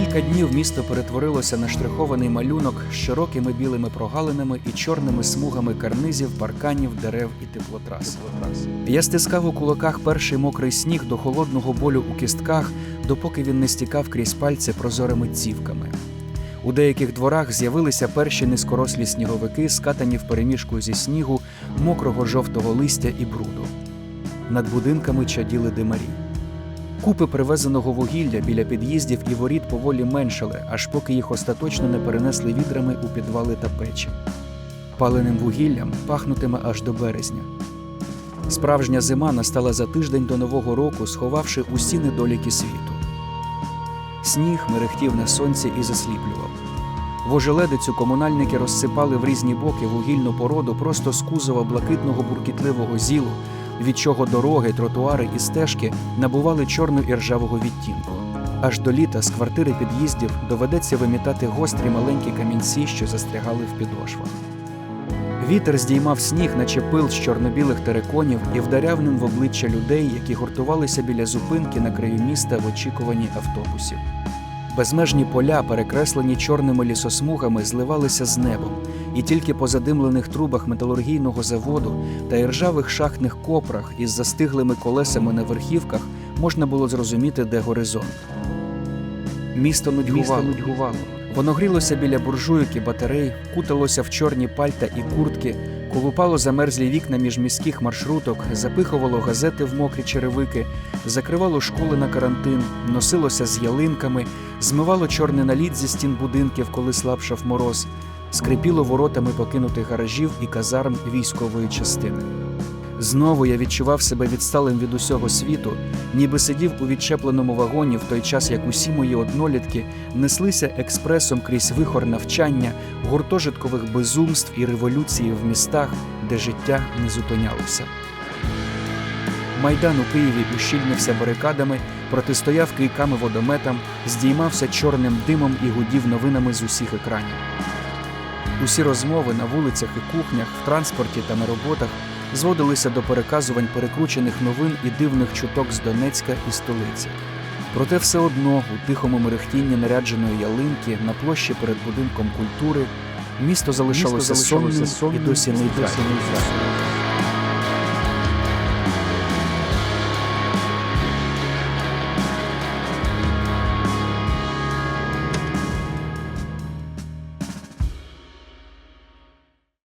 кілька днів місто перетворилося на штрихований малюнок з широкими білими прогалинами і чорними смугами карнизів, парканів, дерев і теплотрас. Я стискав у кулаках перший мокрий сніг до холодного болю у кістках, допоки він не стікав крізь пальці прозорими цівками. У деяких дворах з'явилися перші низькорослі сніговики, скатані в переміжку зі снігу, мокрого жовтого листя і бруду. Над будинками чаділи димарі. Купи привезеного вугілля біля під'їздів і воріт поволі меншали, аж поки їх остаточно не перенесли відрами у підвали та печі. Паленим вугіллям пахнутиме аж до березня. Справжня зима настала за тиждень до Нового року, сховавши усі недоліки світу. Сніг мерехтів на сонці і засліплював. В ожеледицю комунальники розсипали в різні боки вугільну породу просто з кузова блакитного буркітливого зілу, від чого дороги, тротуари і стежки набували чорну і ржавого відтінку. Аж до літа з квартири під'їздів доведеться вимітати гострі маленькі камінці, що застрягали в підошвах. Вітер здіймав сніг, наче пил з чорно-білих териконів, і вдаряв ним в обличчя людей, які гуртувалися біля зупинки на краю міста в очікуванні автобусів. Безмежні поля, перекреслені чорними лісосмугами, зливалися з небом, і тільки по задимлених трубах металургійного заводу та іржавих шахтних копрах із застиглими колесами на верхівках можна було зрозуміти, де горизонт. Місто нудьгувало. Воно грілося біля буржуйки батарей, куталося в чорні пальта і куртки, колупало замерзлі вікна між міських маршруток, запихувало газети в мокрі черевики, закривало школи на карантин, носилося з ялинками, змивало чорний наліт зі стін будинків, коли слабшав мороз, скрипіло воротами покинутих гаражів і казарм військової частини. Знову я відчував себе відсталим від усього світу, ніби сидів у відчепленому вагоні в той час, як усі мої однолітки неслися експресом крізь вихор навчання, гуртожиткових безумств і революції в містах, де життя не зупинялося. Майдан у Києві ущільнився барикадами, протистояв кийками водометам, здіймався чорним димом і гудів новинами з усіх екранів. Усі розмови на вулицях і кухнях, в транспорті та на роботах зводилися до переказувань перекручених новин і дивних чуток з Донецька і столиці. Проте все одно у тихому мерехтінні нарядженої ялинки на площі перед будинком культури місто залишалося, залишалося сонним сонним і досі не нейтральним.